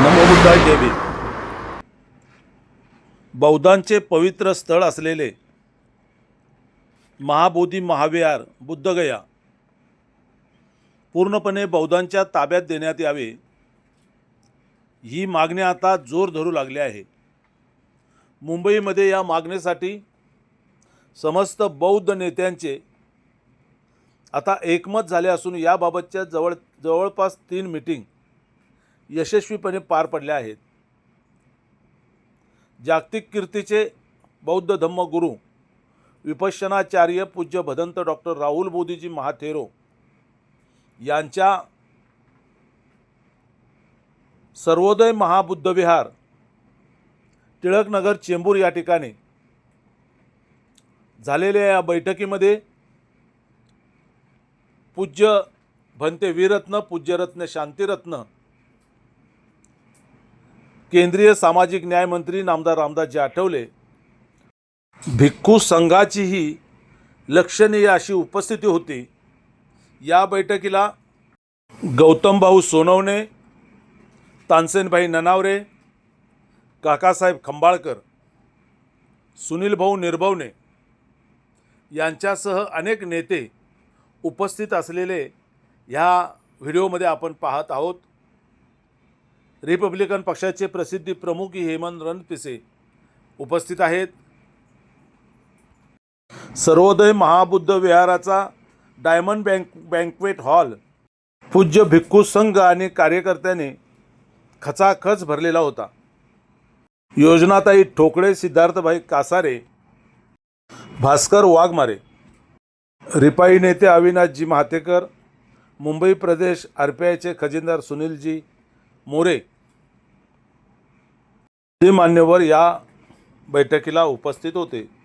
नमोबुद्धाय देवी. बौद्धांचे पवित्र स्थळ असलेले महाबोधी महाविहार बुद्धगया पूर्णपणे बौद्धांच्या ताब्यात देण्यात यावे. ही मागणी आता जोर धरू लागली आहे. मुंबईमध्ये या मागणीसाठी समस्त बौद्ध नेत्यांचे आता एकमत झाले असून याबाबतच्या जवळ जवळपास तीन मिटिंग यशस्वीपणे पार पडल्या आहेत. जागतिक कीर्तीचे बौद्ध धम्मगुरू विपश्यनाचार्य पूज्य भदंत डॉक्टर राहुल मोदीजी महाथेरो यांच्या सर्वोदय महाबुद्ध विहार टिळकनगर चेंबूर या ठिकाणी झालेल्या या बैठकीमध्ये पूज्य भंते वीरत्न पूज्यरत्न शांतिरत्न केंद्रीय सामाजिक न्याय मंत्री नामदार रामदासजी आठवले भिक्खू संघाचीही लक्षणीय अशी उपस्थिती होती. या बैठकीला गौतमभाऊ सोनवणे तानसेनभाई ननावरे काकासाहेब खंबाळकर सुनीलभाऊ निर्भवणे यांच्यासह अनेक नेते उपस्थित असलेले ह्या व्हिडिओमध्ये आपण पाहत आहोत. रिपब्लिकन पक्षाचे प्रसिद्धी प्रमुख हेमंत रणपिसे उपस्थित आहेत. सर्वोदय महाबुद्ध विहाराचा डायमंड बँक बँकवेट हॉल पूज्य भिक्खू संघ आणि कार्यकर्त्याने खचाखच भरलेला होता. योजनाताई ठोकळे सिद्धार्थभाई कासारे भास्कर वाघमारे रिपाई नेते अविनाशजी महातेकर मुंबई प्रदेश आर पी आयचे खजिनदार सुनीलजी मोरे. ते मान्यवर या बैठकीला उपस्थित होते.